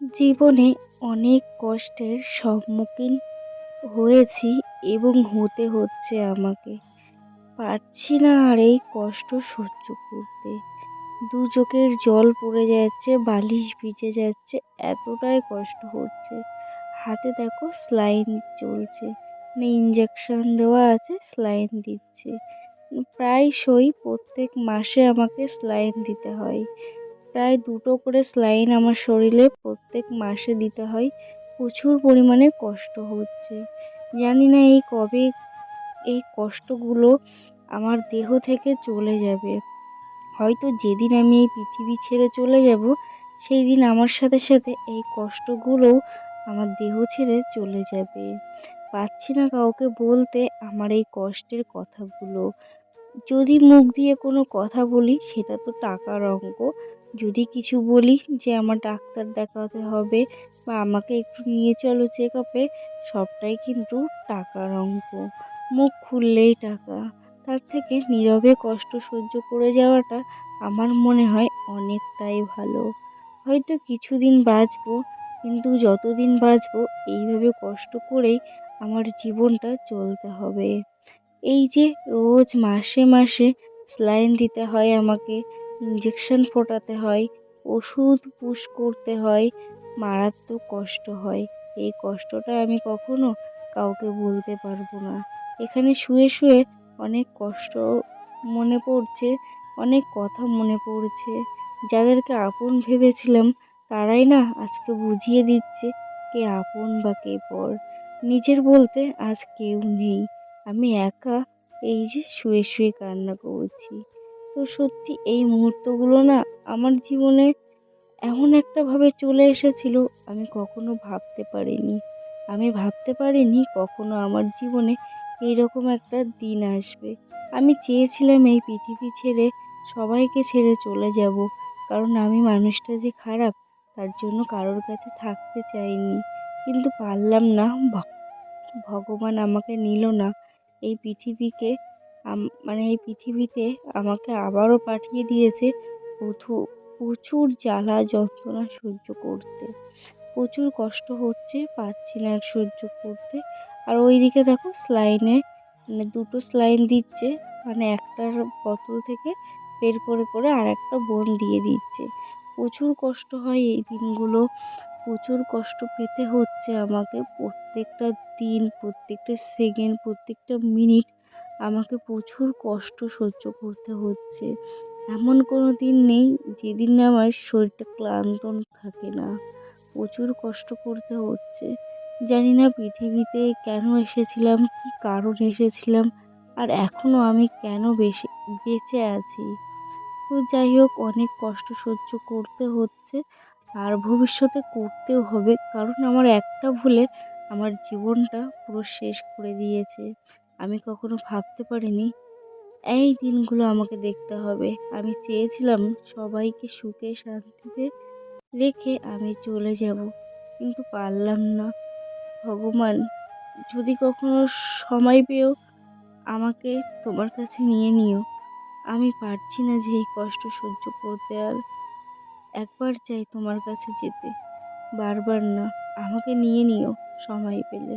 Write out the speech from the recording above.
জীবনে অনেক কষ্টের সম্মুখীন হয়েছি এবং হতে হচ্ছে আমাকে। পারছি না আর এই কষ্ট সহ্য করতে। দু চোখের জল পড়ে যাচ্ছে, বালিশ ভিজে যাচ্ছে, এতটাই কষ্ট হচ্ছে। হাতে দেখো স্লাইন চলছে। মানে ইঞ্জেকশন দেওয়া আছে, স্লাইন দিচ্ছে। প্রায়শই প্রত্যেক মাসে আমাকে স্লাইন দিতে হয়। প্রায় দুটো করে স্লাইন আমার শরীরে প্রত্যেক মাসে দিতে হয়। প্রচুর পরিমাণে কষ্ট হচ্ছে। জানি না এই কবে এই কষ্টগুলো আমার দেহ থেকে চলে যাবে। হয়তো যেদিন আমি এই পৃথিবী ছেড়ে চলে যাব সেই দিন আমার সাথে সাথে এই কষ্টগুলোও আমার দেহ ছেড়ে চলে যাবে। পাচ্ছি না কাউকে বলতে আমার এই কষ্টের কথাগুলো। যদি মুখ দিয়ে কোনো কথা বলি, সেটা তো টাকার অঙ্ক। যদি কিছু বলি যে আমার ডাক্তার দেখাতে হবে বা আমাকে একটু নিয়ে চলো চেক আপে সবটাই কিন্তু টাকার অঙ্ক। মুখ খুললেই টাকা। তার থেকে নীরবে কষ্ট সহ্য করে যাওয়াটা আমার মনে হয় অনেকটাই ভালো। হয়তো কিছুদিন বাঁচবো, কিন্তু যতদিন বাঁচবো এইভাবে কষ্ট করেই আমার জীবনটা চলতে হবে। এই যে রোজ মাসে মাসে স্যালাইন দিতে হয় আমাকে ইঞ্জেকশন ফোটাতে হয়, ওষুধ পুশ করতে হয়, মারাত্মক কষ্ট হয়। এই কষ্টটা আমি কখনো কাউকে বলতে পারব না। এখানে শুয়ে শুয়ে অনেক কষ্ট মনে পড়ছে, অনেক কথা মনে পড়ছে। যাদেরকে আপন ভেবেছিলাম, তারাই না আজকে বুঝিয়ে দিচ্ছে কে আপন বা কে পর নিজের বলতে আজ কেউ নেই। আমি একা এই যে শুয়ে শুয়ে কান্না করছি। তো সত্যি এই মুহূর্তগুলো না আমার জীবনে এমন একটাভাবে চলে এসেছিল, আমি কখনো ভাবতে পারিনি। আমি ভাবতে পারিনি কখনো আমার জীবনে এইরকম একটা দিন আসবে। আমি চেয়েছিলাম এই পৃথিবী ছেড়ে সবাইকে ছেড়ে চলে যাব, কারণ আমি মানুষটা যে খারাপ, তার জন্য কারোর কাছে থাকতে চাইনি। কিন্তু পারলাম না ভগবান আমাকে নিল না। এই পৃথিবীকে মানে এই পৃথিবীতে আমাকে আবারও পাঠিয়ে দিয়েছে প্রচুর জ্বালা যন্ত্রণা সহ্য করতে। প্রচুর কষ্ট হচ্ছে পারছি না সহ্য করতে। আর ওইদিকে দেখো স্লাইনে মানে দুটো স্লাইন দিচ্ছে মানে একটার বোতল থেকে বের করে করে আর একটা বোন দিয়ে দিচ্ছে। প্রচুর কষ্ট হয় এই দিনগুলো, প্রচুর কষ্ট পেতে হচ্ছে আমাকে প্রত্যেকটা দিন, প্রত্যেকটা সেকেন্ড প্রত্যেকটা মিনিট আমাকে প্রচুর কষ্ট সহ্য করতে হচ্ছে। এমন কোনো দিন নেই যেদিন আমার শরীরটা ক্লান্ত থাকে না। প্রচুর কষ্ট করতে হচ্ছে। জানি না পৃথিবীতে কেন এসেছিলাম, কী কারণে এসেছিলাম, আর এখনও আমি কেন বেশি, বেঁচে আছি? তো যাই হোক, অনেক কষ্ট সহ্য করতে হচ্ছে, আর ভবিষ্যতে করতেও হবে, কারণ আমার একটা ভুলে আমার জীবনটা পুরো শেষ করে দিয়েছে। আমি কখনো ভাবতে পারিনি। এই দিনগুলো আমাকে দেখতে হবে। আমি চেয়েছিলাম সবাইকে সুখে শান্তিতে রেখে আমি চলে যাব, কিন্তু পারলাম না। ভগবান, যদি কখনো সময় পেও, আমাকে তোমার কাছে নিয়ে নিও। আমি পারছি না যে এই কষ্ট সহ্য করতে আর একবার চাই তোমার কাছে যেতে। বারবার না, আমাকে নিয়ে নিও সময় পেলে।